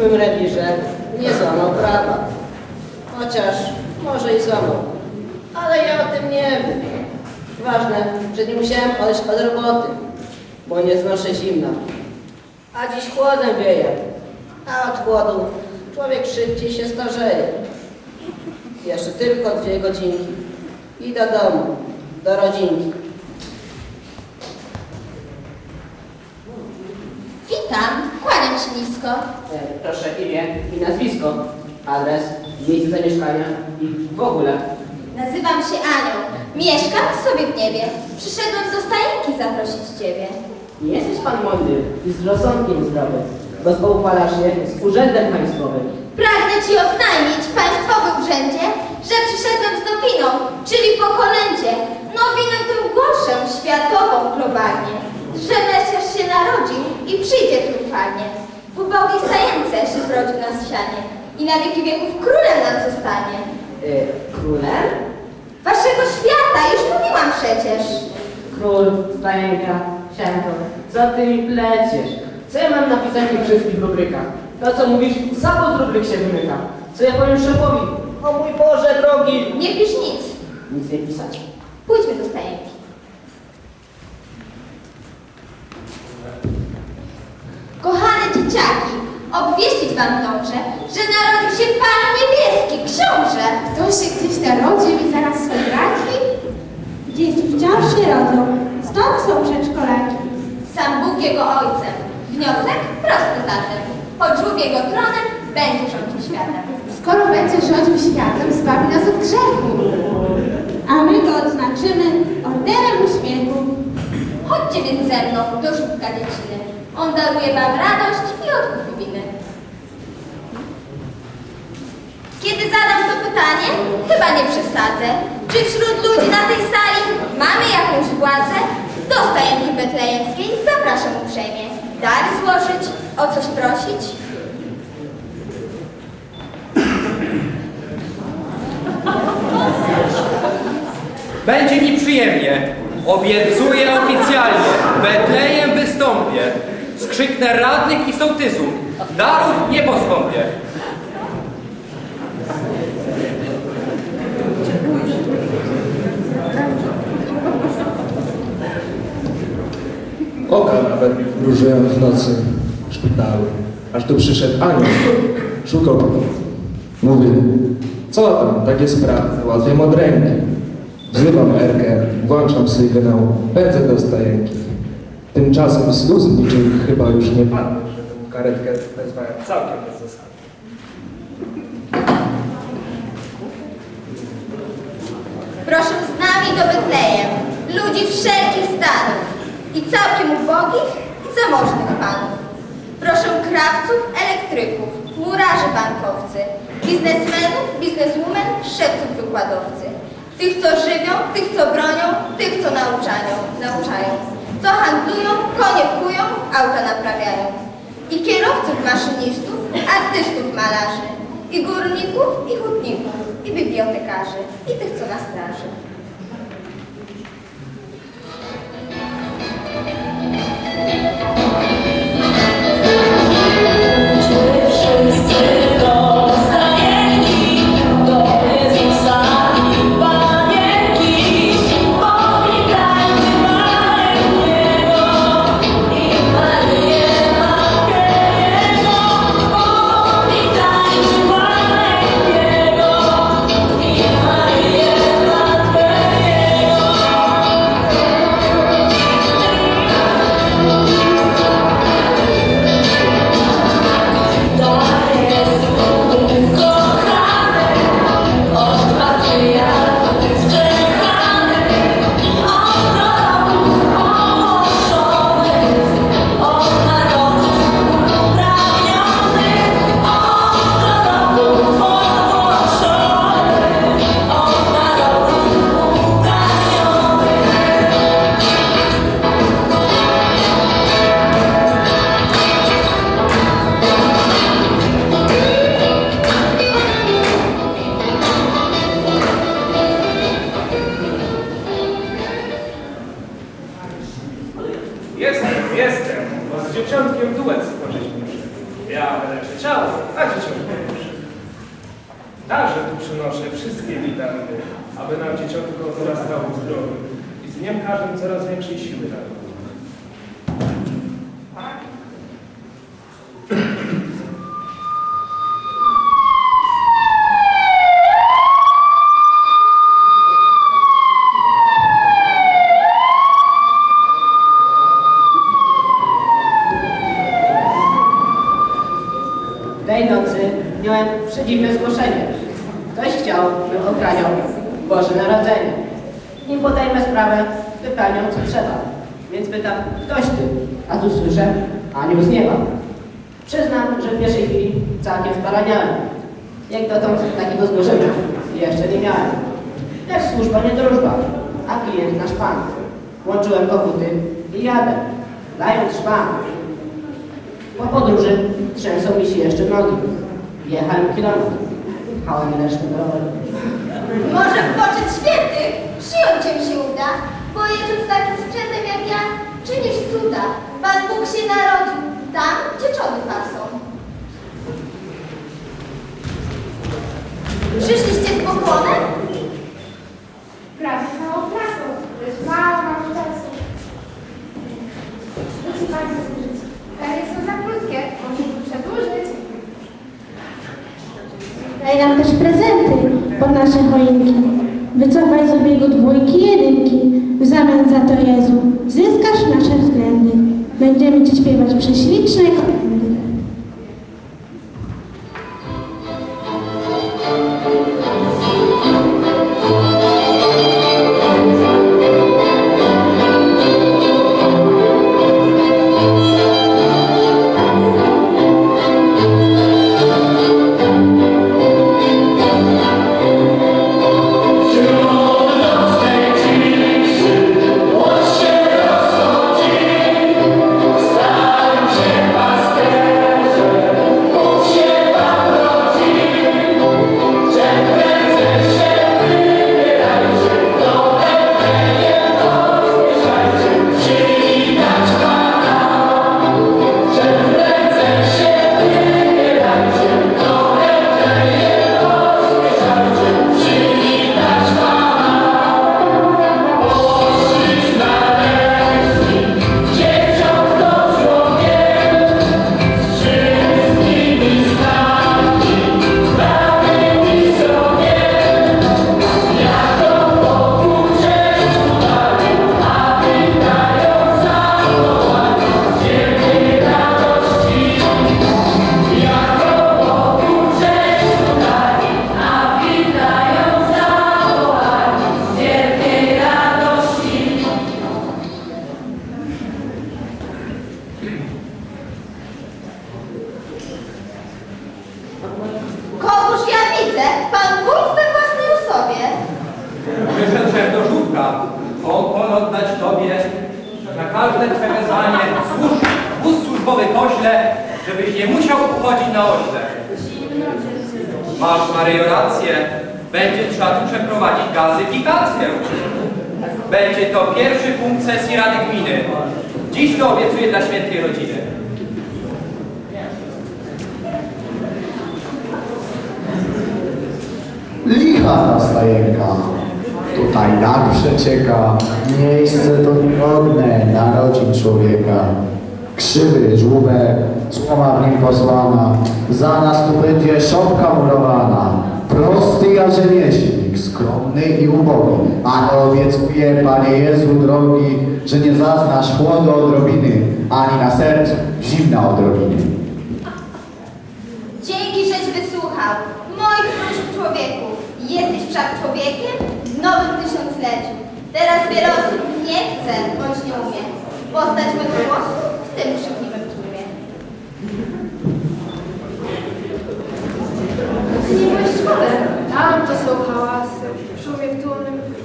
mym rewirze nie złamał prawa. Chociaż może i złamał, ale ja o tym nie wiem. Ważne, że nie musiałem odejść od roboty, bo nie znoszę zimna. A dziś chłodem wieje, a od chłodu człowiek szybciej się starzeje. Jeszcze tylko dwie godzinki i do domu, do rodzinki. Witam, kłaniam się nisko. E, Proszę imię i nazwisko, adres, miejsce zamieszkania i w ogóle. Nazywam się Anią. Mieszkam sobie w niebie. Przyszedłem do stajenki zaprosić Ciebie. Nie jesteś pan mądry i z rozsądkiem zdrowy, bo zbałwalasz się z urzędem państwowym. Pragnę Ci oznajmić, Państwowy Urzędzie, że przyszedłem z nowiną, czyli po kolędzie. Nowinę tę głoszę światową globalnie, że Mesjasz się narodził i przyjdzie triumfalnie. W ubogiej stajence się zrodził na sianie i na wieki wieków królem nam zostanie. E, królem? Waszego świata, już mówiłam przecież. Król, stajenka, sianko, co ty mi pleciesz? Co ja mam napisać w tych wszystkich rubrykach? To co mówisz, zapad rubryk się wymyka. Co ja powiem szefowi? O mój Boże drogi! Nie pisz nic. Nic nie pisać. Pójdźmy do stajenki. Dzieciaki, obwieścić wam dążę, że narodził się Pan Niebieski, książę. Kto się gdzieś narodził i zaraz są braki? Dzieci wciąż się rodzą, stąd są przedszkolaki. Sam Bóg jego ojcem. Wniosek prosty zatem. Choć jego tronem, będzie rządził światem. Skoro będzie rządził światem, zbawi nas od grzechu. A my go odznaczymy orderem uśmiechu. Chodźcie więc ze mną do żółtka dzieciny. On daruje wam radość i odkupi winy. Kiedy zadam to pytanie, chyba nie przesadzę. Czy wśród ludzi na tej sali mamy jakąś władzę? Do stajenki betlejemskiej zapraszam uprzejmie. Dary złożyć, o coś prosić. Będzie mi przyjemnie. Obiecuję oficjalnie. Betlejem wystąpię. Skrzyknę radnych i sołtysów. Darów nie poskąpię. Oka nawet mrużyłem w nocy w szpitalu, aż tu przyszedł anioł, szukał pomocy. Mówię, co tam, takie sprawy, załatwiam od ręki. Wzywam Erkę, włączam sygnał, pędzę do stajenki. Tymczasem z luz niczym chyba już nie padnę, że tę karetkę wezwałem całkiem bez zasady. Proszę z nami do Betlejem, ludzi wszelkich stanów i całkiem ubogich i zamożnych panów. Proszę krawców, elektryków, murarzy bankowcy, biznesmenów, bizneswomen, szewców wykładowcy. Tych, co żywią, tych, co bronią, tych, co nauczają, nauczają. Co handlują, konie kują, auta naprawiają. I kierowców, maszynistów, artystów, malarzy. I górników, i hutników, i bibliotekarzy, i tych, co na straży. Wszyscy Tej nocy miałem przedziwne zgłoszenie. Ktoś chciał, bym okraniał Boże Narodzenie. Nim podejmę sprawę, wypełnią co trzeba. Więc pytam, ktoś ty? A tu słyszę, anioł z nieba. Przyznam, że w pierwszej chwili całkiem zbaraniałem. Jak dotąd takiego zgłoszenia jeszcze nie miałem. Lecz służba nie drużba, a klient nasz pan. Łączyłem koguty i jadę, dając szpan. Po podróży trzęsą mi się jeszcze nogi. Jechałem kilometr. Resztę do roweru. Może w poczet świętych przyjąć cię się uda, bo jeżdżąc takim sprzętem jak ja, czynisz cuda. Pan Bóg się narodził tam, gdzie czody Daj nam też prezenty pod nasze choinki. Wycofaj z obiegu dwójki jedynki. W zamian za to Jezu, zyskasz nasze względy. Będziemy Ci śpiewać prześliczne kolendy. Na każde Twe wezwanie służ, wóz służbowy pośle, żebyś nie musiał uchodzić na ośle. Masz Maryjo rację, będzie trzeba tu przeprowadzić gazyfikację. Będzie to pierwszy punkt sesji Rady Gminy. Dziś to obiecuję dla świętej rodziny. Licha ta stajenka, tutaj jak przecieka, miejsce to niegodne narodzin człowieka. Krzywy żłóbek, słoma w nim posłana, za nas tu będzie szopka murowana. Prosty ja rzemieślnik, skromny i ubogi, ale obiecuję, Panie Jezu drogi, że nie zaznasz chłodu odrobiny, ani na sercu zimna odrobiny. Dzięki, żeś wysłuchał. Moich próśb człowieku. Jesteś wszak człowiekiem w nowym tysiącleciu. Teraz wiele osób nie chce, bądź nie umie. Postać mego głosu w tym krzykliwym tłumie. Nie byłeś szkole. Tam to są hałasy. W szumie.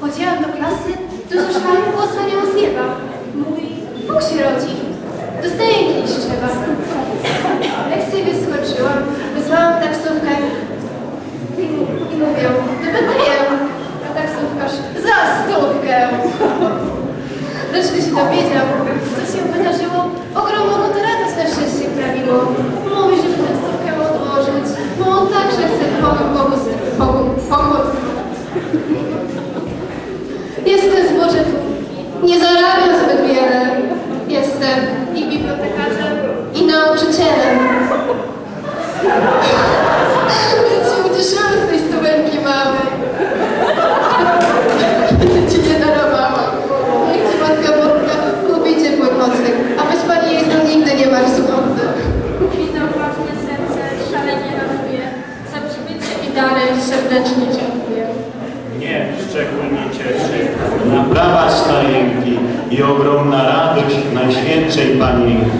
Chodziłam do klasy, to słyszałam głos anioła z nieba. Mój Bóg się rodzi. Dostaję kiedyś trzeba. Lekcję wyskoczyłam, wezwałam taksówkę i, i mówię, do Betlejem. A taksówkarz, za stówkę. wreszcie się dowiedział, co się wydarzyło, ogromną to radość na szczęście prawiło. Mówi, żeby tę stówkę odłożyć, bo on także chce Bogu, Bogu, Bogu. Jestem z budżetówki. Nie zarabiam zbyt wiele. Jestem i bibliotekarzem, i nauczycielem. Więc się ucieszyłam z tej studenki małej. Będę ci nie darowała. Niech ci matka Boska lubi ciepły nocek, a bez pani jej znów nigdy nie masz zgody. Witam ważne serce, szalenie raduje. Za przybycie i dary serdecznie dziękuję. Mnie szczególnie cieszy naprawa stajenki i ogromna radość Najświętszej Panienki.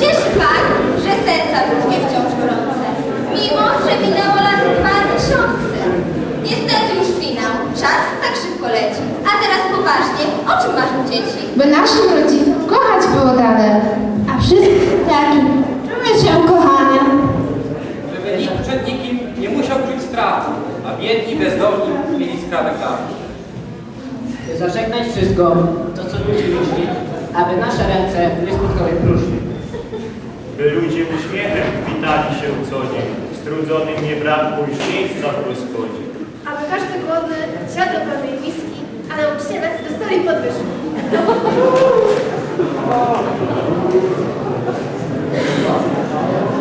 Cieszy fakt, że serca ludzkie wciąż gorące, mimo że minęło lat dwa miesiące. Niestety już finał, czas tak szybko leci. A teraz poważnie, o czym masz u dzieci? By naszym rodzicom kochać było dane, a wszystkich taki, czuły się kochania. Żeby nikt przed nikim nie musiał czuć strachu, a biedni, bezdomni mieli skrawę karę wykonać wszystko, to co ludzie myśli, aby nasze ręce nie spotkały próżni. By ludzie uśmiechem witali się co dzień, strudzonym nie brakło już miejsca w rozchodzie. Aby każdy głodny siadł do prawej miski, a nauczyciele dostali podwyżki.